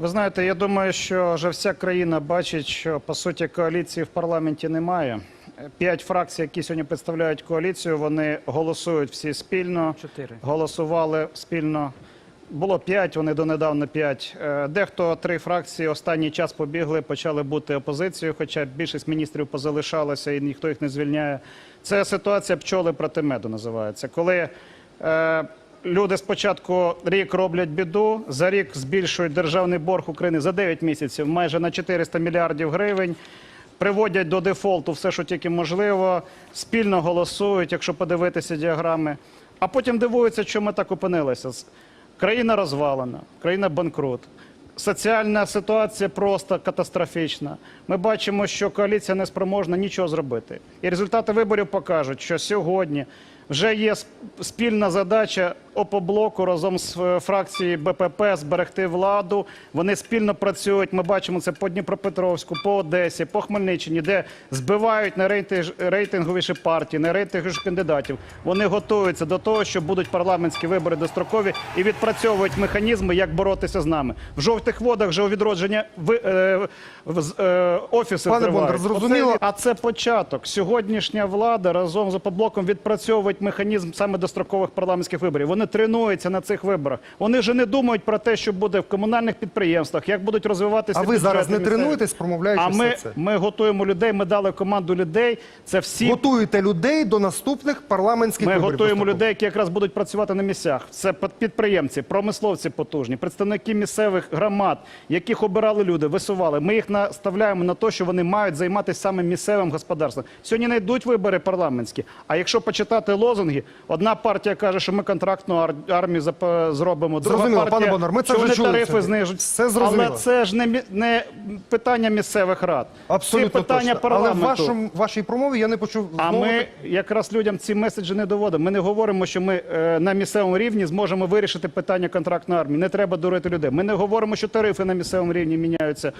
Ви знаєте, я думаю, що вже вся країна бачить, що по суті коаліції в парламенті немає. П'ять фракцій, які сьогодні представляють коаліцію, вони голосують всі спільно. Чотири. Голосували спільно. Було п'ять, вони донедавна п'ять. Е, Дехто три фракції останній час побігли, почали бути опозицією, хоча більшість міністрів позалишалося і ніхто їх не звільняє. Це ситуація пчоли проти меду називається. Коли е, люди спочатку рік роблять біду, за рік збільшують державний борг України за 9 місяців майже на 400 мільярдів гривень. Приводять до дефолту все, що тільки можливо, спільно голосують, якщо подивитися діаграми. А потім дивуються, що ми так опинилися. Країна розвалена, країна банкрут. Соціальна ситуація просто катастрофічна. Ми бачимо, що коаліція не спроможна нічого зробити. І результати виборів покажуть, що сьогодні вже є спільна задача ОПОБЛОКу разом з е, фракцією БПП зберегти владу. Вони спільно працюють. Ми бачимо це по Дніпропетровську, по Одесі, по Хмельниччині, де збивають на рейтинг, рейтинговіші партії, на рейтинговіші кандидатів. Вони готуються до того, що будуть парламентські вибори дострокові і відпрацьовують механізми, як боротися з нами. В жовтих водах вже у відродження ви, е, в- е, офіси Пане тривають. Бондар, зрозуміло. Оце- а це початок. Сьогоднішня влада разом з «Опоблоком» відпрацьовують механізм саме дострокових парламентських виборів. Вони тренуються на цих виборах. Вони вже не думають про те, що буде в комунальних підприємствах, як будуть розвиватися. А ви зараз не місцеві. тренуєтесь, промовляючи А ми, це? ми готуємо людей. Ми дали команду людей. Це всі Готуєте людей до наступних парламентських ми виборів. готуємо дострокових. людей, які якраз будуть працювати на місцях. Це під- підприємці, промисловці потужні, представники місцевих громад, яких обирали люди, висували. Ми їх наставляємо на те, що вони мають займатися саме місцевим господарством. Сьогодні не йдуть вибори парламентські. А якщо почитати лозунги, одна партія каже, що ми контрактну ар- армію зробимо. Друга Зрозуміло, партія, пане Бондар, ми це що вже вони чули тарифи знижуть. Все зрозуміло. Але це ж не, не питання місцевих рад. Абсолютно Це питання точно. Але в вашому, вашій промові я не почув А знову ми якраз людям ці меседжі не доводимо. Ми не говоримо, що ми е, на місцевому рівні зможемо вирішити питання контрактної армії. Не треба дурити людей. Ми не говоримо, що тарифи на місцевому рівні міняються.